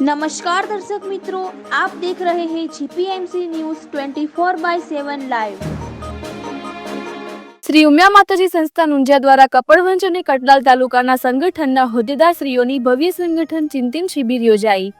નમસ્કાર દર્શક મિત્રો, આપ દેખ રહે હે GPMC news 24 by 7 live. Shri Umiya Mataji સંસ્થા નુંજા દ્વારા કપડવંજ અને કટલાલ તાલુકાના સંગઠનના હોદ્દેદારશ્રીઓની ભવ્ય સંગઠન ચિંતન શિબિર યોજાઈ.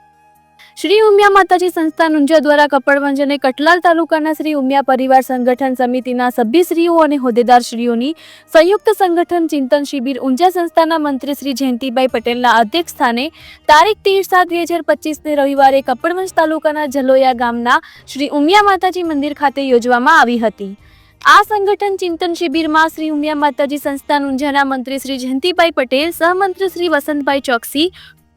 શ્રી ઉમિયા માતાજી સંસ્થાન નુંજા દ્વારા કપડવંજ અને કટલાલ તાલુકાના શ્રી ઉમિયા પરિવાર સંગઠન સમિતિના સભ્યશ્રીઓ અને હોદ્દેદારશ્રીઓની સંયુક્ત સંગઠન ચિંતન શિબિર ઊંઝા સંસ્થાના મંત્રી શ્રી જયંતિભાઈ પટેલના અધ્યક્ષ સ્થાને તારીખ તેર સાત બે હજાર પચીસને રવિવારે કપડવંજ તાલુકાના જલોયા ગામના શ્રી ઉમિયા માતાજી મંદિર ખાતે યોજવામાં આવી હતી. આ સંગઠન ચિંતન શિબિરમાં શ્રી ઉમિયા માતાજી સંસ્થાન ઊંઝાના મંત્રી શ્રી જયંતિભાઈ પટેલ સહમંત્રી શ્રી વસંતભાઈ ચોકસી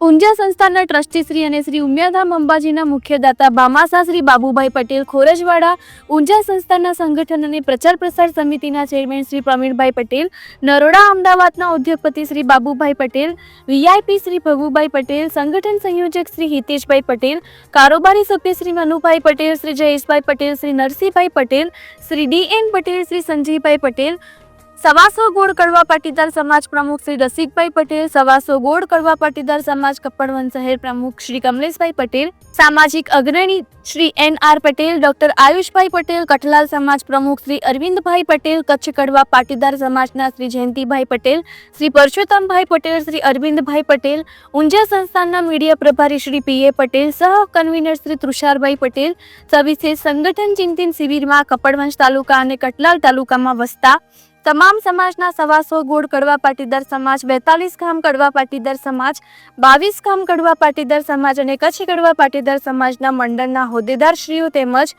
ઊંઝા સંસ્થાના ટ્રસ્ટી શ્રી અને શ્રી ઉમિયાધામ અંબાજીના મુખ્યદાતા બામાસા શ્રી બાબુભાઈ પટેલ ખોરજવાડા, ઊંઝા સંસ્થાના સંગઠન અને પ્રચાર પ્રસાર સમિતિના ચેરમેન શ્રી પ્રવીણભાઈ પટેલ, નરોડા અમદાવાદના ઉદ્યોગપતિ શ્રી બાબુભાઈ પટેલ, વીઆઈપી શ્રી ભગુભાઈ પટેલ, સંગઠન સંયોજક શ્રી હિતેશભાઈ પટેલ, કારોબારી સભ્ય શ્રી મનુભાઈ પટેલ, શ્રી જયેશભાઈ પટેલ, શ્રી નરસિંહભાઈ પટેલ, શ્રી ડી એન પટેલ, શ્રી સંજયભાઈ પટેલ સવાસો ગોળ કડવા પાટીદાર સમાજ પ્રમુખ શ્રી રસિકભાઈ પટેલ, સવાસો ગોળ કડવા પાટીદાર સમાજ કપડવન શહેર પ્રમુખ શ્રી કમલેશભાઈ પટેલ, સામાજિક અગ્રણી Shri N R Patel, doctor Ayushbhai Patel, Kathlal સમાજ પ્રમુખ શ્રી અરવિંદભાઈ પટેલ, કચ્છ કડવા પાટીદાર સમાજના શ્રી જયંતિભાઈ પટેલ, શ્રી પરસોત્તમભાઈ પટેલ, શ્રી અરવિંદભાઈ પટેલ, ઊંઝા સંસ્થાનના મીડિયા પ્રભારી શ્રી પી એ પટેલ, સહ કન્વીનર શ્રી તુષારભાઈ પટેલ, સવિશેષ સંગઠન ચિંતન શિબિરમાં કપડવંશ તાલુકા અને કટલાલ તાલુકામાં વસતા તમામ સમાજના સવાસો ગોળ કડવા પાટીદાર સમાજ, બેતાલીસ ગામ કડવા પાટીદાર સમાજ, બાવીસ ગામ કડવા પાટીદાર સમાજ અને કચ્છ કડવા પાટીદાર સમાજના મંડળના હોદ્દેદારશ્રીઓ તેમજ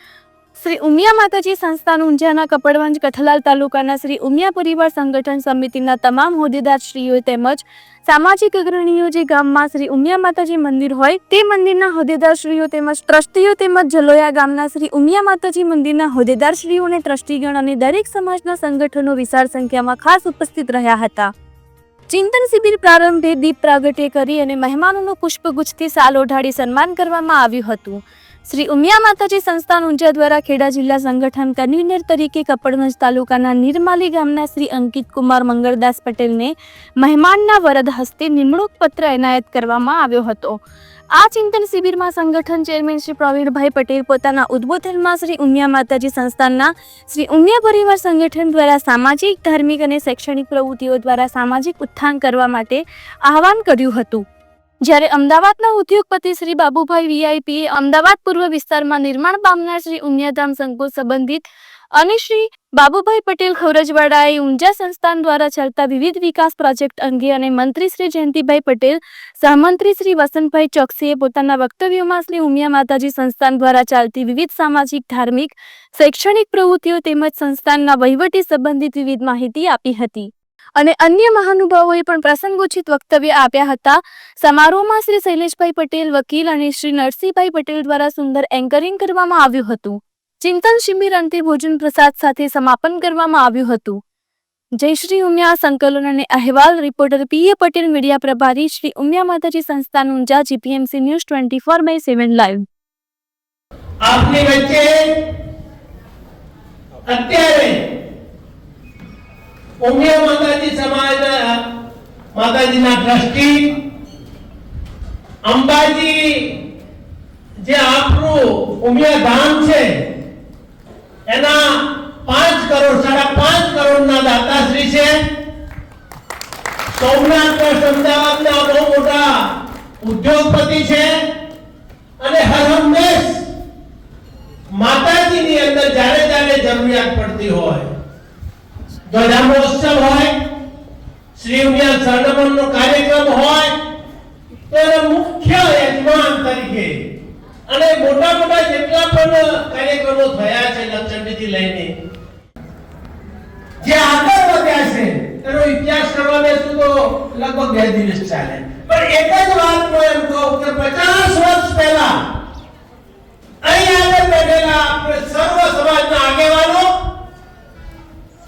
શ્રી ઉમિયા માતાજી સંસ્થાન ઊંઝાના કપડવંજ કઠલાલ તાલુકાના શ્રી ઉમિયા પરિવાર સંગઠન સમિતિના તમામ હોદ્દેદારશ્રીઓ તેમજ સામાજિક અગ્રણીઓ જે ગામમાં શ્રી ઉમિયા માતાજી મંદિર હોય તે મંદિરના હોદ્દેદારશ્રીઓ તેમજ ટ્રસ્ટીઓ તેમજ જલોયા ગામના શ્રી ઉમિયા માતાજી મંદિરના હોદ્દેદારશ્રીઓ અને ટ્રસ્ટીગણ અને દરેક સમાજના સંગઠનો વિશાળ સંખ્યામાં ખાસ ઉપસ્થિત રહ્યા હતા. ચિંતન શિબિર પ્રારંભે દીપ પ્રાગટ્ય કરી અને મહેમાનોનું પુષ્પગુચ્છથી સાલ ઓઢાડી સન્માન કરવામાં આવ્યું હતું. શ્રી ઉમિયા માતાજી સંસ્થાન ઊંઝા દ્વારા ખેડા જિલ્લા સંગઠન કન્વીનર તરીકે કપડવંજ તાલુકાના નિર્માલી ગામના શ્રી અંકિત કુમાર મંગળદાસ પટેલને મહેમાનના વરદ હસ્તે નિમણૂક પત્ર એનાયત કરવામાં આવ્યો હતો. આ ચિંતન શિબિરમાં સંગઠન ચેરમેન શ્રી પ્રવીણભાઈ પટેલ પોતાના ઉદ્બોધનમાં શ્રી ઉમિયા માતાજી સંસ્થાનના શ્રી ઉમિયા પરિવાર સંગઠન દ્વારા સામાજિક, ધાર્મિક અને શૈક્ષણિક પ્રવૃત્તિઓ દ્વારા સામાજિક ઉત્થાન કરવા માટે આહવાન કર્યું હતું. જ્યારે અમદાવાદના ઉદ્યોગપતિ શ્રી બાબુભાઈ વીઆઈપીએ અમદાવાદ પૂર્વ વિસ્તારમાં નિર્માણ પામનાર શ્રી ઉમિયાધામ સંકુલ સંબંધિત અને શ્રી બાબુભાઈ પટેલ ખોરજવાડાએ ઊંઝા સંસ્થાન દ્વારા ચાલતા વિવિધ વિકાસ પ્રોજેક્ટ અંગે અને મંત્રી શ્રી જયંતિભાઈ પટેલ, સહમંત્રી શ્રી વસંતભાઈ ચોકસીએ પોતાના વક્તવ્યોમાં શ્રી ઉમિયા માતાજી સંસ્થાન દ્વારા ચાલતી વિવિધ સામાજિક, ધાર્મિક, શૈક્ષણિક પ્રવૃત્તિઓ તેમજ સંસ્થાનના વહીવટી સંબંધિત વિવિધ માહિતી આપી હતી. અને અન્ય મહાનુભાવોએ પણ પ્રસંગોચિત વક્તવ્ય આપ્યા હતા. સમારોહમાં શ્રી શૈલેષભાઈ પટેલ, વકીલ અને શ્રી નરસિંહભાઈ પટેલ દ્વારા સુંદર એન્કરિંગ કરવામાં આવ્યું હતું. ચિંતન શિબિર અંતે ભોજન પ્રસાદ સાથે સમાપન કરવામાં આવ્યું હતું. જયશ્રી ઉમિયા સંકલન અને અહેવાલ reporter P A Patel, media પ્રભારી શ્રી ઉમિયા માતાજી સંસ્થાન Unjha GPMC news twenty four by seven live. આપની વચ્ચે અત્યારે ઉમિયા માતાજી સમાજના, માતાજીના ટ્રસ્ટી અંબાજી જે આપણું ઉમિયા ધામ છે, એના પાંચ કરોડ, સાડા પાંચ કરોડના દાતાશ્રી છે. સોમનાથ અમદાવાદના બહુ મોટા ઉદ્યોગપતિ છે. અને હર હંમેશ માતાજીની અંદર જ્યારે જ્યારે જરૂરિયાત પડતી હોય. ધ્વજા મહોત્સવ હોય, શ્રી ઉમિયા સરનમનનો કાર્યક્રમ હોય તો મુખ્ય યજમાન તરીકે અને મોટા મોટા જેટલા પણ કાર્યક્રમો થયા છે લક્ષણથી લઈને, જે આગળ વધ્યા છે, એનો ઇતિહાસ કરવા બેસું તો લગભગ બે દિવસ ચાલે. પણ એક જ વાત હું એમ કહું કે પચાસ વર્ષ પહેલા અહીં આગળ બેઠેલા આપણે સર્વ સમાજના આગેવાનો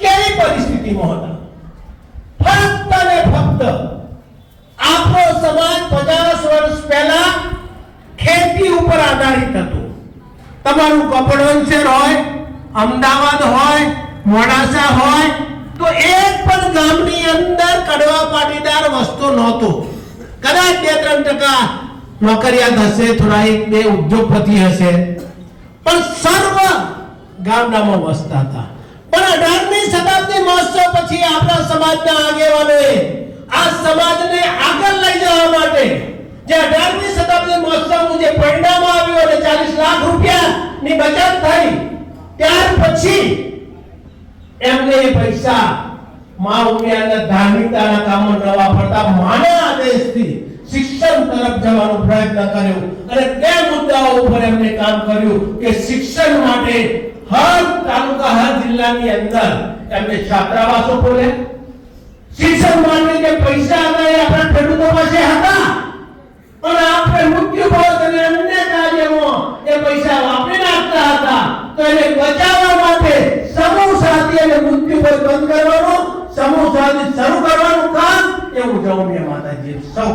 કેવી પરિસ્થિતિમાં હતા ફક્ત ને ફક્ત આપણો સમાજ પચાસ વર્ષ પહેલા ખેતી ઉપર આધારિત હતું. તમારું કપડવંશર હોય, અમદાવાદ હોય, મોડાસા હોય, તો એક પણ ગામની અંદર કડવા પાટીદાર વસ્તુ નહોતો. કદાચ બે ત્રણ ટકા નોકરિયાત હશે થોડા એક બે ઉદ્યોગપતિ હશે. પણ સર્વ ગામડામાં વસતા હતા. પણ અઢારમી શતાબ્દી મહોત્સવ પછી આપણા સમાજના આગેવાનોએ આ સમાજને આગળ લઈ જવા માટે જે અઢારમી શતાબ્દી મહોત્સવનું જે પરિણામ આવ્યું અને ચાલીસ લાખ રૂપિયાની બચત થઈ, ત્યાર પછી એમને એ પૈસા મા ઉમિયાના ધાર્મિકતાના કામો નવા પડતા માના આદેશથી શિક્ષણ તરફ જવાનો પ્રયત્ન કર્યો અને તે મુદ્દાઓ ઉપર એમને કામ કર્યું કે શિક્ષણ માટે હર તાલુકા, હર જિલ્લાની અંદર એમને છાત્રાવાસો ખોલ્યા. શિક્ષણ માટે જે પૈસા હતા એ આપણા ખેડૂતો પાસે હતા. પણ આપણે મૃત્યુ ભાવ અને અન્ય કાર્યમાં એ પૈસા વાપરી નાખતા હતા. તો એને બચાવવા માટે સમૂહ સાથે અને મૃત્યુ પર બંધ કરવાનું, સમૂહ સાથે શરૂ કરવાનું કામ એવું જવું માતાજી, સૌ